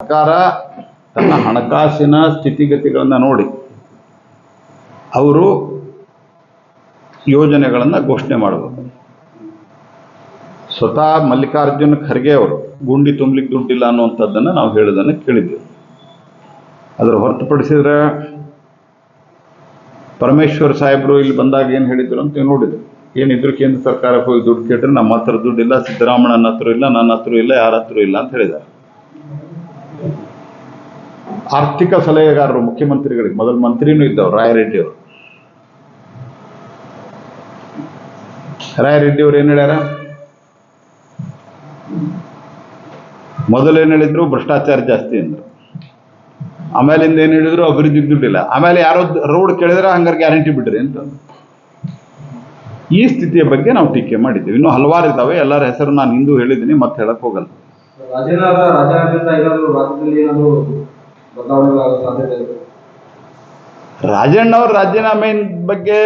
ಸರ್ಕಾರ ತನ್ನ ಹಣಕಾಸಿನ ಸ್ಥಿತಿಗತಿಗಳನ್ನು ನೋಡಿ ಅವರು ಯೋಜನೆಗಳನ್ನು ಘೋಷಣೆ ಮಾಡಬೇಕು. ಸ್ವತಃ ಮಲ್ಲಿಕಾರ್ಜುನ ಖರ್ಗೆ ಅವರು ಗುಂಡಿ ತುಂಬಲಿಕ್ಕೆ ದುಡ್ಡಿಲ್ಲ ಅನ್ನುವಂಥದ್ದನ್ನು ನಾವು ಹೇಳೋದನ್ನು ಕೇಳಿದ್ದೆವು ಅದರ ಹೊರತುಪಡಿಸಿದ್ರೆ ಪರಮೇಶ್ವರ್ ಸಾಹೇಬರು ಇಲ್ಲಿ ಬಂದಾಗ ಏನು ಹೇಳಿದ್ರು ಅಂತ ನೋಡಿದ್ರು. ಏನಿದ್ರು ಕೇಂದ್ರ ಸರ್ಕಾರಕ್ಕೆ ಹೋಗಿ ದುಡ್ಡು ಕೇಳಿದ್ರೆ ನಮ್ಮ ಹತ್ರ ದುಡ್ಡಿಲ್ಲ ಸಿದ್ದರಾಮಣ್ಣನ ಹತ್ರ ಇಲ್ಲ, ನನ್ನ ಹತ್ರ ಇಲ್ಲ, ಯಾರ ಹತ್ರ ಇಲ್ಲ ಅಂತ ಹೇಳಿದ್ದಾರೆ. ಆರ್ಥಿಕ ಸಲಹೆಗಾರರು, ಮುಖ್ಯಮಂತ್ರಿಗಳಿಗೆ, ಮೊದಲು ಮಂತ್ರಿನೂ ಇದ್ದವರು ರಾಯರೆಡ್ಡಿ ಅವರು ರಾಯರೆಡ್ಡಿ ಅವರು ಏನು ಹೇಳ್ಯಾರ? ಮೊದಲು ಏನು ಹೇಳಿದ್ರು? ಭ್ರಷ್ಟಾಚಾರ ಜಾಸ್ತಿ ಅಂದ್ರು. ಆಮೇಲಿಂದ ಏನು ಹೇಳಿದ್ರು? ಅಭಿವೃದ್ಧಿ ದುಡ್ಡಿಲ್ಲ. ಆಮೇಲೆ ಯಾರೋ ರೋಡ್ ಕೇಳಿದ್ರೆ ಹಂಗಾರ ಗ್ಯಾರಂಟಿ ಬಿಡ್ರಿ ಅಂತ. ಈ ಸ್ಥಿತಿಯ ಬಗ್ಗೆ ನಾವು ಟೀಕೆ ಮಾಡಿದ್ದೀವಿ. ಇನ್ನೂ ಹಲವಾರು ಇದ್ದಾವೆ ಎಲ್ಲರ ಹೆಸರು ನಾನು ಹಿಂದೂ ಹೇಳಿದ್ದೀನಿ ಮತ್ತೆ ಹೇಳಕ್ ಹೋಗಲ್ಲ. ಆಗೋ ಸಾಧ್ಯತೆ ರಾಜಣ್ಣ ಅವ್ರ ರಾಜೀನಾಮೆ ಬಗ್ಗೆ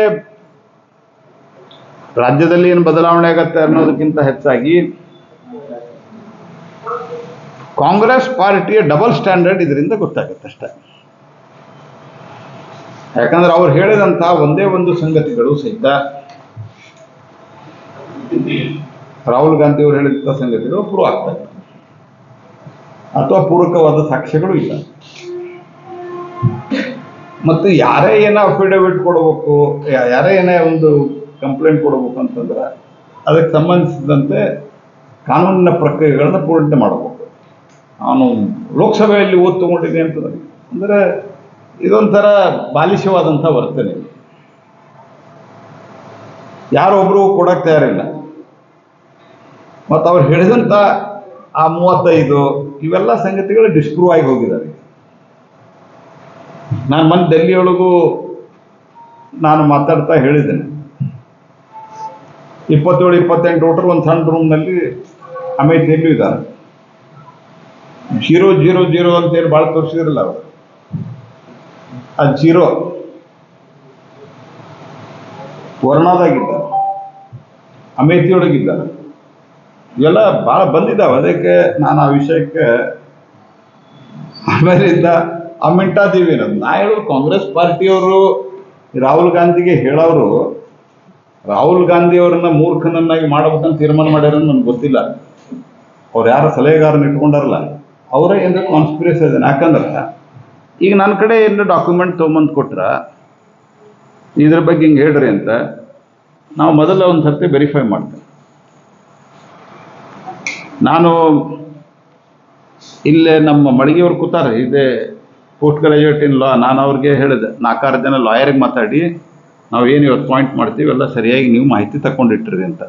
ರಾಜ್ಯದಲ್ಲಿ ಏನು ಬದಲಾವಣೆ ಆಗತ್ತೆ ಅನ್ನೋದಕ್ಕಿಂತ ಹೆಚ್ಚಾಗಿ ಕಾಂಗ್ರೆಸ್ ಪಾರ್ಟಿಯ ಡಬಲ್ ಸ್ಟ್ಯಾಂಡರ್ಡ್ ಇದರಿಂದ ಗೊತ್ತಾಗುತ್ತೆ ಅಷ್ಟೇ. ಯಾಕಂದ್ರೆ ಅವ್ರು ಹೇಳಿದಂತಹ ಒಂದೇ ಒಂದು ಸಂಗತಿಗಳು ಸಹಿತ ರಾಹುಲ್ ಗಾಂಧಿ ಅವರು ಹೇಳಿದಂಥ ಸಂಗತಿಗಳು ಪ್ರೂವ್ ಆಗ್ತವೆ ಅಥವಾ ಪೂರಕವಾದ ಸಾಕ್ಷ್ಯಗಳು ಇಲ್ಲ. ಮತ್ತು ಯಾರೇ ಏನೋ ಅಫಿಡವಿಟ್ ಕೊಡಬೇಕು ಯಾರೇ ಏನೇ ಒಂದು ಕಂಪ್ಲೇಂಟ್ ಕೊಡಬೇಕು ಅಂತಂದ್ರೆ, ಅದಕ್ಕೆ ಸಂಬಂಧಿಸಿದಂತೆ ಕಾನೂನಿನ ಪ್ರಕ್ರಿಯೆಗಳನ್ನು ಪೂರ್ಣತೆ ಮಾಡಬೇಕು. ನಾನು ಲೋಕಸಭೆಯಲ್ಲಿ ಓದ್ ತಗೊಂಡಿದ್ದೆ ಅಂತಂದ್ರೆ, ಅಂದರೆ ಇದೊಂಥರ ಬಾಲಿಶವಾದಂಥ ವರ್ತನೆ. ಯಾರೊಬ್ಬರು ಕೊಡಕ್ಕೆ ತಯಾರಿಲ್ಲ. ಮತ್ತು ಅವ್ರು ಹೇಳಿದಂಥ ಆ ಮೂವತ್ತೈದು ಇವೆಲ್ಲ ಸಂಗತಿಗಳು ಡಿಸ್ಪ್ರೂವ್ ಆಗಿ ಹೋಗಿದ್ದಾರೆ ನಾನು ಮೊನ್ನೆ ಡೆಲ್ಲಿಯೊಳಗೂ ನಾನು ಮಾತಾಡ್ತಾ ಹೇಳಿದ್ದೇನೆ. ಇಪ್ಪತ್ತೇಳು, ಇಪ್ಪತ್ತೆಂಟು ವೋಟರ್ ಒಂದು ಸಣ್ಣ ರೂಮ್ನಲ್ಲಿ ಅಮೇಠಿಯಲ್ಲೂ ಇದ್ದಾರೆ ಜೀರೋ ಜೀರೋ ಜೀರೋ ಅಂತೇಳಿ ಭಾಳ ತೋರಿಸಿದ್ರಲ್ಲ ಅವರು. ಆ ಜೀರೋ ವರ್ಣದಾಗಿದ್ದಾರೆ ಅಮೇಥಿಯೊಳಗಿದ್ದಾರೆ ಇವೆಲ್ಲ ಭಾಳ ಬಂದಿದ್ದಾವೆ ಅದಕ್ಕೆ ನಾನು ಆ ವಿಷಯಕ್ಕೆ ಆಮೇಲಿಂದ ಮಿಂಟಾದೀವಿ ಅನ್ನೋದು ನಾ ಹೇಳೋದು ಕಾಂಗ್ರೆಸ್ ಪಾರ್ಟಿಯವರು, ರಾಹುಲ್ ಗಾಂಧಿಗೆ ಹೇಳೋರು, ರಾಹುಲ್ ಗಾಂಧಿ ಅವರನ್ನ ಮೂರ್ಖನನ್ನಾಗಿ ಮಾಡ್ಬೇಕಂತ ತೀರ್ಮಾನ ಮಾಡ್ಯಾರ ನನ್ಗೆ ಗೊತ್ತಿಲ್ಲ. ಅವ್ರು ಯಾರು ಸಲಹೆಗಾರನ ಇಟ್ಕೊಂಡಾರಲ್ಲ, ಅವರೇ ಏನು ಕಾನ್ಸ್ಪಿರಸಿ ಇದೆ ಯಾಕಂದ್ರೆ ಈಗ ನನ್ನ ಕಡೆ ಏನು ಡಾಕ್ಯುಮೆಂಟ್ ತೊಗೊಂಬಂದು ಕೊಟ್ರ, ಇದ್ರ ಬಗ್ಗೆ ಹಿಂಗೆ ಹೇಳ್ರಿ ಅಂತ, ನಾವು ಮೊದಲ ಒಂದು ಸರ್ತಿ ವೆರಿಫೈ ಮಾಡ್ತೇವೆ. ನಾನು ಇಲ್ಲೇ ನಮ್ಮ ಮಳಿಗೆಯವ್ರು ಕೂತಾರೆ, ಇದೇ ಪೋಸ್ಟ್ ಗ್ರಾಜುಯೇಟ್ ಇನ್ ಲಾ, ನಾನು ಅವ್ರಿಗೆ ಹೇಳಿದೆ, ನಾಲ್ಕಾರು ಜನ ಲಾಯರಿಗೆ ಮಾತಾಡಿ, ನಾವು ಏನು ಇವತ್ತು ಪಾಯಿಂಟ್ ಮಾಡ್ತೀವಿ, ಎಲ್ಲ ಸರಿಯಾಗಿ ನೀವು ಮಾಹಿತಿ ತಗೊಂಡಿಟ್ಟಿರಿ ಅಂತ.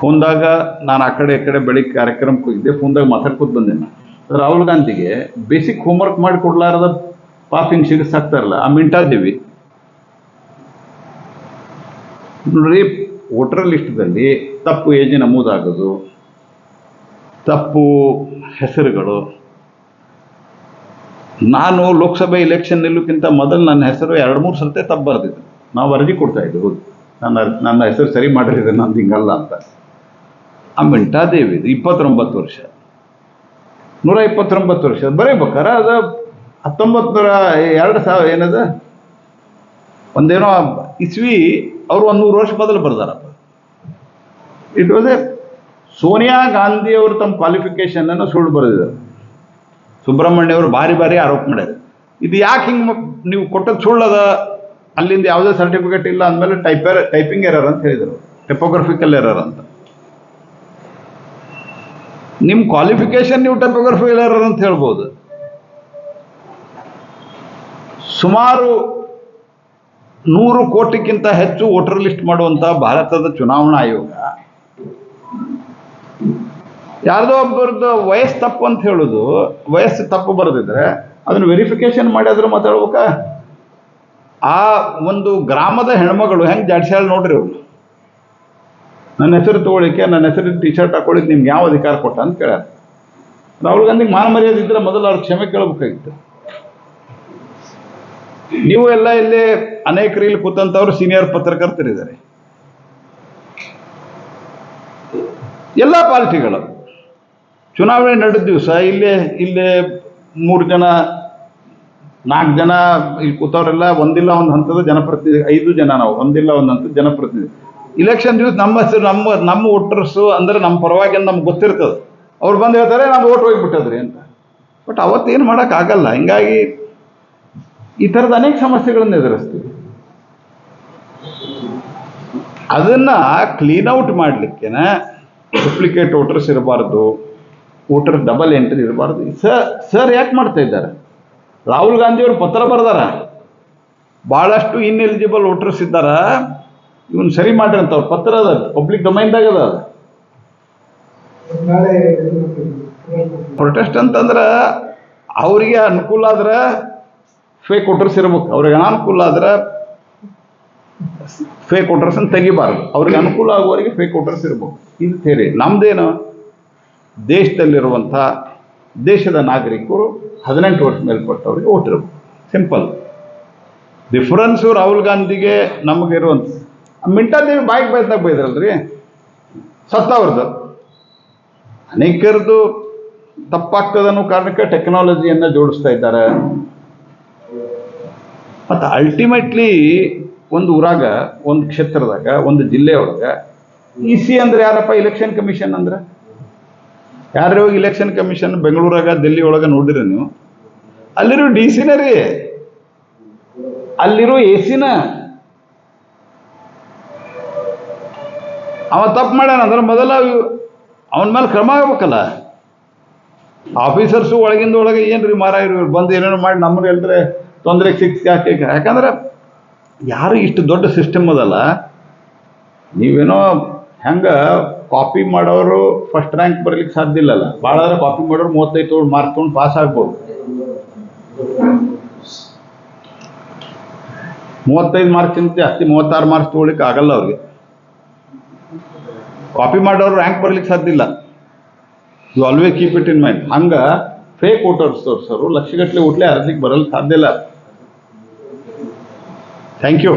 ಫೋನ್ದಾಗ ನಾನು ಆ ಕಡೆ ಈ ಕಡೆ ಬೆಳಿಗ್ಗೆ ಕಾರ್ಯಕ್ರಮಕ್ಕೆ ಹೋಗಿದ್ದೆ ಫೋನ್ದಾಗ ಮಾತಾಡ್ಕೊತ ಬಂದೆ ನಾನು. ರಾಹುಲ್ ಗಾಂಧಿಗೆ ಬೇಸಿಕ್ ಹೋಮ್ವರ್ಕ್ ಮಾಡಿ ಕೊಡ್ಲಾರದ ಪಾಪ ಹಿಂಗೆ ಸಿಗಿಸಾಕ್ತಾರಲ್ಲ ಆ ಮಿಂಟಾದೇವಿ ನೋಡ್ರಿ, ವೋಟರ್ ಲಿಸ್ಟ್ದಲ್ಲಿ ತಪ್ಪು ಏಜ್ ನಮೂದಾಗೋದು ತಪ್ಪು ಹೆಸರುಗಳು. ನಾನು ಲೋಕಸಭೆ ಇಲೆಕ್ಷನ್ ನಿಲ್ಲೋಕ್ಕಿಂತ ಮೊದಲು ನನ್ನ ಹೆಸರು ಎರಡು ಮೂರು ಸರ್ತೆ ತಪ್ಪು ಬರೆದಿದ್ದೆ ನಾವು ಅರ್ಜಿ ಕೊಡ್ತಾ ನನ್ನ ನನ್ನ ಹೆಸರು ಸರಿ ಮಾಡಿರಿದೆ ನಂದು ಹಿಂಗಲ್ಲ ಅಂತ. ಆ ಮಿಂಟಾದೇವಿ ಇಪ್ಪತ್ತೊಂಬತ್ತು ವರ್ಷ. ನೂರ ಇಪ್ಪತ್ತೊಂಬತ್ತು ವರ್ಷ. ಬರೀಬೇಕಾರ ಅದು ಹತ್ತೊಂಬತ್ತು ನೂರ ಎರಡು ಸಾವಿರ ಏನದ? ಒಂದೇನೋ ಇಸ್ವಿ, ಅವರು ಒಂದು ನೂರು ವರ್ಷ ಮೊದಲು ಬರ್ದಾರಪ್ಪ. It was a Sonia Gandhi ಅವರು ತಮ್ಮ ಕ್ವಾಲಿಫಿಕೇಶನ್ ಅನ್ನು ಸುಳ್ಳು ಬರೆದಿದ್ದಾರೆ. ಸುಬ್ರಹ್ಮಣ್ಯ ಅವರು ಬಾರಿ ಬಾರಿ ಆರೋಪ ಮಾಡ್ಯಾರ ಇದು ಯಾಕೆ ಹಿಂಗೆ ನೀವು ಕೊಟ್ಟದ್ದು ಸುಳ್ಳದ? ಅಲ್ಲಿಂದ ಯಾವುದೇ ಸರ್ಟಿಫಿಕೇಟ್ ಇಲ್ಲ ಅಂದಮೇಲೆ ಟೈಪರ್ ಟೈಪಿಂಗ್ ಎರರ್ ಅಂತ ಹೇಳಿದರು. ಟೆಪೋಗ್ರಫಿಕಲ್ ಎರರ್ ಅಂತ. ನಿಮ್ಮ ಕ್ವಾಲಿಫಿಕೇಶನ್ ನೀವು ಟೆಪೋಗ್ರಫಿಕಲ್ ಎರರ್ ಅಂತ ಹೇಳ್ಬೋದು. ಸುಮಾರು ನೂರು ಕೋಟಿಗಿಂತ ಹೆಚ್ಚು ವೋಟರ್ ಲಿಸ್ಟ್ ಮಾಡುವಂಥ ಭಾರತದ ಚುನಾವಣಾ ಆಯೋಗ ಯಾರ್ದೋ ಒಬ್ಬರದ್ದು ವಯಸ್ಸು ತಪ್ಪು ಅಂತ ಹೇಳೋದು, ವಯಸ್ಸು ತಪ್ಪು ಬರೆದಿದ್ರೆ ಅದನ್ನು ವೆರಿಫಿಕೇಶನ್ ಮಾಡಿ ಅದ್ರ ಮಾತಾಡ್ಬೇಕ ಆ ಒಂದು ಗ್ರಾಮದ ಹೆಣ್ಮಗಳು, ಹೆಂಗೆ ಜಾಡ್ಸ್ಯಾಳ ನೋಡ್ರಿ ಅವ್ರು ನನ್ನ ಹೆಸರು ತಗೊಳ್ಳಿಕ್ಕೆ ನನ್ನ ಹೆಸರು ಟಿ ಶರ್ಟ್ ಹಾಕೊಳ್ಳಿಕ್ಕೆ ನಿಮ್ಗೆ ಯಾವ ಅಧಿಕಾರ ಕೊಟ್ಟ ಅಂತ ಕೇಳ್ಯಾರ. ರಾಹುಲ್ ಗಾಂಧಿಗೆ ಮಾನ ಮರ್ಯಾದೆ ಇದ್ರೆ ಮೊದಲು ಅವ್ರ ಕ್ಷಮೆ ಕೇಳಬೇಕಾಗಿತ್ತು. ನೀವು ಎಲ್ಲ ಇಲ್ಲಿ ಅನೇಕರು ಇಲ್ಲಿ ಕೂತಂಥವ್ರು ಸೀನಿಯರ್ ಪತ್ರಕರ್ತರಿದ್ದಾರೆ. ಎಲ್ಲ ಪಾರ್ಟಿಗಳು. ಚುನಾವಣೆ ನಡೆದ ದಿವಸ ಇಲ್ಲೇ ಇಲ್ಲೇ ಮೂರು ಜನ, ನಾಲ್ಕು ಜನ ಇಲ್ಲಿ ಕೂತವರೆಲ್ಲ ಒಂದಿಲ್ಲ ಒಂದು ಹಂತದ ಜನಪ್ರತಿನಿಧಿ, ಐದು ಜನ ನಾವು, ಒಂದಿಲ್ಲ ಒಂದು ಹಂತದ ಜನಪ್ರತಿನಿಧಿ. ಇಲೆಕ್ಷನ್ ದಿವಸ ನಮ್ಮ ಹೆಸರು, ನಮ್ಮ ನಮ್ಮ ವೋಟರ್ಸು ಅಂದ್ರೆ ನಮ್ಮ ಪರವಾಗಿ ಅಂತ ನಮ್ಗೆ ಗೊತ್ತಿರ್ತದೆ. ಅವ್ರು ಬಂದು ಹೇಳ್ತಾರೆ ನಾವು ಓಟ್ ಹೋಗಿಬಿಟ್ಟದ್ರಿ ಅಂತ. ಬಟ್ ಅವತ್ತೇನು ಮಾಡೋಕ್ಕಾಗಲ್ಲ ಹಿಂಗಾಗಿ ಈ ಥರದ ಅನೇಕ ಸಮಸ್ಯೆಗಳನ್ನು ಎದುರಿಸ್ತೀವಿ. ಅದನ್ನ ಕ್ಲೀನ್ ಔಟ್ ಮಾಡಲಿಕ್ಕೆನ ಡೂಪ್ಲಿಕೇಟ್ ವೋಟರ್ಸ್ ಇರಬಾರ್ದು. ವೋಟರ್ ಡಬಲ್ ಎಂಟ್ರಿ ಇರಬಾರ್ದು. ಸರ್ ಸರ್ ಯಾಕೆ ಮಾಡ್ತಾ ಇದ್ದಾರೆ? ರಾಹುಲ್ ಗಾಂಧಿ ಅವರು ಪತ್ರ ಬರೆದಾರ. ಭಾಳಷ್ಟು ಇನ್ಎಲಿಜಿಬಲ್ ವೋಟರ್ಸ್ ಇದ್ದಾರ. ಇವನ್ ಸರಿ ಮಾಡ್ರಿ ಅಂತ ಅವ್ರ ಪತ್ರ ಅದ ಪಬ್ಲಿಕ್ ಡೊಮೈನ್ದಾಗ ಅದ ಪ್ರೊಟೆಸ್ಟ್ ಅಂತಂದ್ರೆ ಅವರಿಗೆ ಅನುಕೂಲ ಆದ್ರೆ ಫೇಕ್ ವೋಟರ್ಸ್ ಇರ್ಬೇಕು. ಅವ್ರಿಗೆ ಅನಾನುಕೂಲ ಆದ್ರೆ ಫೇಕ್ ವೋಟರ್ಸ್ ಅಂತ ತೆಗಿಬಾರ್ದು. ಅವ್ರಿಗೆ ಅನುಕೂಲ ಆಗುವವರಿಗೆ ಫೇಕ್ ವೋಟರ್ಸ್ ಇರ್ಬೇಕು ಇದು ಥೇರಿ ನಮ್ದೇನು? ದೇಶದಲ್ಲಿರುವಂಥ ದೇಶದ ನಾಗರಿಕರು ಹದಿನೆಂಟು ವರ್ಷ ಮೇಲ್ಪಟ್ಟವ್ರಿಗೆ ಓಟ್ ಇರ್ಬೋದು. ಸಿಂಪಲ್ ಡಿಫರೆನ್ಸು ರಾಹುಲ್ ಗಾಂಧಿಗೆ ನಮಗೆ ಇರುವಂಥ ಮಿಂಟಾದೇವಿ ಬಾಯಿಗೆ ಬೈದಾಗ ಬೈದ್ರಲ್ರಿ? ಸತ್ತವ್ರದ್ದು ಅನೇಕರದ್ದು ತಪ್ಪಾಗ್ತದೆ ಅನ್ನೋ ಕಾರಣಕ್ಕೆ ಟೆಕ್ನಾಲಜಿಯನ್ನು ಜೋಡಿಸ್ತಾ ಇದ್ದಾರೆ. ಮತ್ತು ಅಲ್ಟಿಮೇಟ್ಲಿ ಒಂದು ಊರಾಗ, ಒಂದು ಕ್ಷೇತ್ರದಾಗ, ಒಂದು ಜಿಲ್ಲೆಯೊಳಗ ಇ ಸಿ ಅಂದ್ರೆ ಯಾರಪ್ಪ ಇಲೆಕ್ಷನ್ ಕಮಿಷನ್ ಅಂದ್ರೆ? ಯಾರು ಹೋಗಿ ಇಲೆಕ್ಷನ್ ಕಮಿಷನ್ ಬೆಂಗಳೂರಾಗ ದಿಲ್ಲಿ ಒಳಗೆ ನೋಡಿರಿ ನೀವು? ಅಲ್ಲಿರೋ ಡಿ ಸಿನ ರೀ. ಅಲ್ಲಿರೋ ಎ ಸಿನ ಅವ ತಪ್ಪು ಮಾಡ್ಯಾನ, ಅಂದ್ರೆ ಮೊದಲ ಅವನ ಮೇಲೆ ಕ್ರಮ ಆಗ್ಬೇಕಲ್ಲ. ಆಫೀಸರ್ಸು ಒಳಗಿಂದ ಒಳಗೆ ಏನ್ರಿ ಮಾರ ಇವ್ರು ಬಂದು ಏನೇನು ಮಾಡಿ ನಮ್ಗೆ ಎಲ್ರೆ ತೊಂದರೆಗೆ ಸಿಕ್ಸ್ ಯಾಕೆ ಯಾಕಂದ್ರೆ ಯಾರು ಇಷ್ಟು ದೊಡ್ಡ ಸಿಸ್ಟಮ್ ಅದಲ್ಲ? ನೀವೇನೋ ಹೆಂಗೆ ಕಾಪಿ ಮಾಡೋರು ಫಸ್ಟ್ ರ್ಯಾಂಕ್ ಬರ್ಲಿಕ್ಕೆ ಸಾಧ್ಯ ಇಲ್ಲಲ್ಲ. ಭಾಳ ಕಾಪಿ ಮಾಡೋರು ಮೂವತ್ತೈದು ತೊಗೊಂಡು ಮಾರ್ಕ್ ತೊಗೊಂಡು ಪಾಸ್ ಆಗ್ಬೋದು. ಮೂವತ್ತೈದು ಮಾರ್ಕ್ಸಿಂತ ಜಾಸ್ತಿ ಮೂವತ್ತಾರು ಮಾರ್ಕ್ಸ್ ತೊಗೊಳಿಕ್ಕೆ ಆಗಲ್ಲ ಅವ್ರಿಗೆ. ಕಾಪಿ ಮಾಡೋರು ರ್ಯಾಂಕ್ ಬರ್ಲಿಕ್ಕೆ ಸಾಧ್ಯ ಇಲ್ಲ. You always keep it in mind ಹಂಗೆ ಫೇಕ್ ವೋಟರ್ಸ್ ತೋರ್ಸೋರು ಲಕ್ಷಗಟ್ಟಲೆ ಓಟ್ಲೆ ಅರ್ಜಿಗೆ ಬರಲು ಸಾಧ್ಯ ಇಲ್ಲ. Thank you